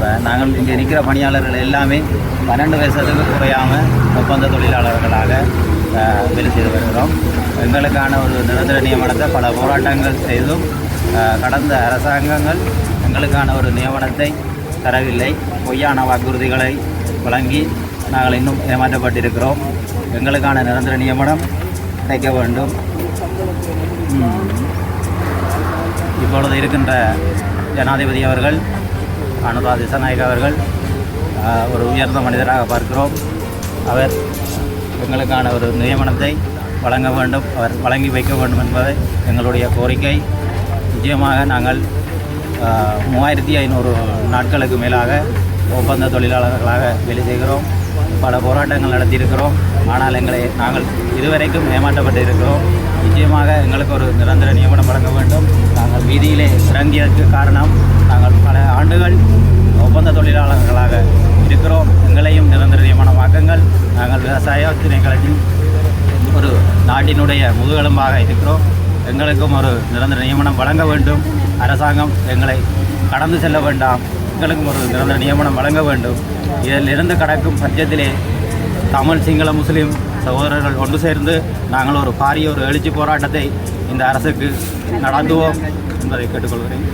இப்போ நாங்கள் இங்கே இருக்கிற பணியாளர்கள் எல்லாமே பன்னெண்டு வயசுக்கு குறையாமல் ஒப்பந்த தொழிலாளர்களாக வேலை செய்து வருகிறோம். எங்களுக்கான ஒரு நிரந்தர நியமனத்தை பல போராட்டங்கள் செய்தும் கடந்த அரசாங்கங்கள் எங்களுக்கான ஒரு நியமனத்தை தரவில்லை. பொய்யான வாக்குறுதிகளை வழங்கி நாங்கள் இன்னும் ஏமாற்றப்பட்டிருக்கிறோம். எங்களுக்கான நிரந்தர நியமனம் கிடைக்க வேண்டும். இப்பொழுது இருக்கின்ற ஜனாதிபதி அவர்கள் அனுரா திசநாயக் அவர்கள் ஒரு உயர்ந்த மனிதராக பார்க்கிறோம். அவர் எங்களுக்கான ஒரு நியமனத்தை வழங்க வேண்டும் அவர் வழங்கி வைக்க வேண்டும் என்பதை எங்களுடைய கோரிக்கை. நிச்சயமாக நாங்கள் மூவாயிரத்தி ஐநூறு நாட்களுக்கு மேலாக ஒப்பந்த தொழிலாளர்களாக வேலை செய்கிறோம். பல போராட்டங்கள் நடத்தியிருக்கிறோம். ஆனால் எங்களை நாங்கள் இதுவரைக்கும் ஏமாற்றப்பட்டு இருக்கிறோம் நிச்சயமாக எங்களுக்கு ஒரு நிரந்தர நியமனம் வழங்க வேண்டும். நாங்கள் வீதியிலே இறங்கியதற்கு காரணம் நாங்கள் பல ஆண்டுகள் ஒப்பந்த தொழிலாளர்களாக இருக்கிறோம். எங்களையும் நிரந்தர நியமனமாக்குங்கள். நாங்கள் விவசாய திணைக்களத்தில் ஒரு நாட்டினுடைய முதுகெலும்பாக இருக்கிறோம். எங்களுக்கும் ஒரு நிரந்தர நியமனம் வழங்க வேண்டும். அரசாங்கம் எங்களை கடந்து செல்ல வேண்டாம். மக்களுக்கும் ஒரு சிறந்த நியமனம் வழங்க வேண்டும். இதில் இருந்து கடக்கும் பட்சத்திலே தமிழ் சிங்கள முஸ்லீம் சகோதரர்கள் ஒன்று சேர்ந்து நாங்கள் ஒரு பாரிய ஒரு எழுச்சி போராட்டத்தை இந்த அரசுக்கு நடத்துவோம் என்பதை கேட்டுக்கொள்கிறேன்.